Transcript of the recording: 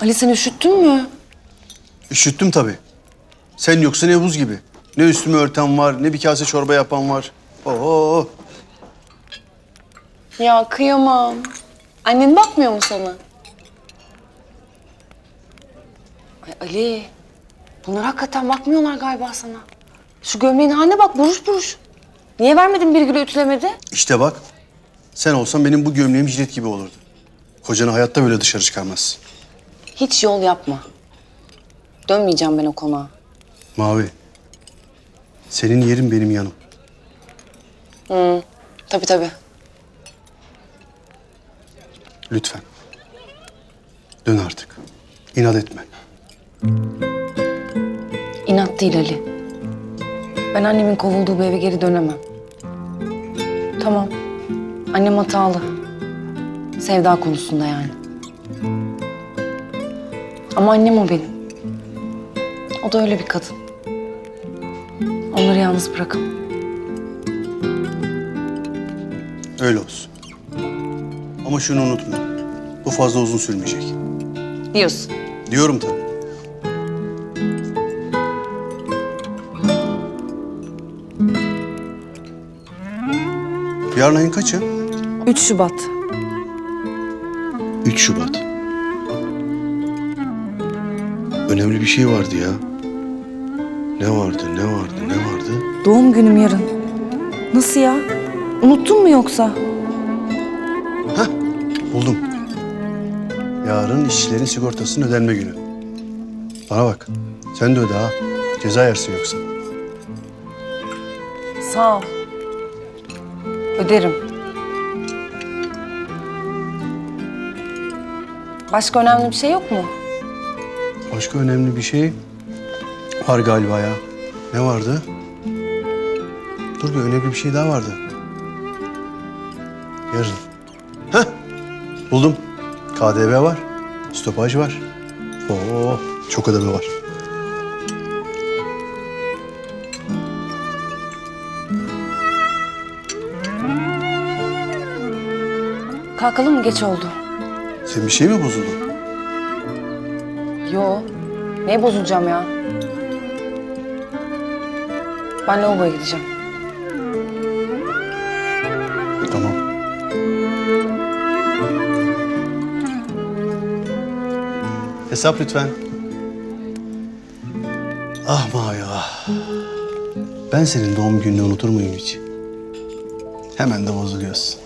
Ali sen üşüttün mü? Üşüttüm tabii. Sen yoksa ne buz gibi. Ne üstümü örten var, ne bir kase çorba yapan var. Oo, Ya kıyamam. Annen bakmıyor mu sana? Ay Ali, bunlar hakikaten bakmıyorlar galiba sana. Şu gömleğin haline bak buruş buruş. Niye vermedin bir gülü ütülemedi? işte bak. Sen olsan benim bu gömleğim jilet gibi olurdu. Kocanı hayatta böyle dışarı çıkarmaz. Hiç yol yapma. Dönmeyeceğim ben o konağa. Mavi. Senin yerin benim yanım. Tabii tabii. Lütfen. Dön artık. İnat etme. İnat değil Ali. Ben annemin kovulduğu bu eve geri dönemem. Tamam. Annem hatalı. Sevda konusunda yani. Ama annem o benim. O da öyle bir kadın. Onları yalnız bırakamam. Öyle olsun. Ama şunu unutma. Bu fazla uzun sürmeyecek. Diyorsun. Diyorum tabii. Yarın ayın kaçı? 3 Şubat. 3 Şubat. Önemli bir şey vardı ya. Ne vardı, ne vardı, ne vardı? Doğum günüm yarın. Nasıl ya? Unuttun mu yoksa? Hah, buldum. Yarın işçilerin sigortasının ödenme günü. Bana bak, sen de öde ha. Ceza yersin yoksa. Sağ ol. Öderim. Başka önemli bir şey yok mu? Başka önemli bir şey var galiba ya. Ne vardı? Dur bir önemli bir şey daha vardı. Yarın. Heh, buldum. KDV var. Stopaj var. Oo, çok ödeme var. Kalkalım mı? Geç oldu. Senin bir şey mi bozuldu? Yo. Neye bozulacağım ya? Ben lavaboya gideceğim. Tamam. Hesap lütfen. Ah Mavi ah. Ben senin doğum gününü unutur muyum hiç? Hemen de bozuluyorsun.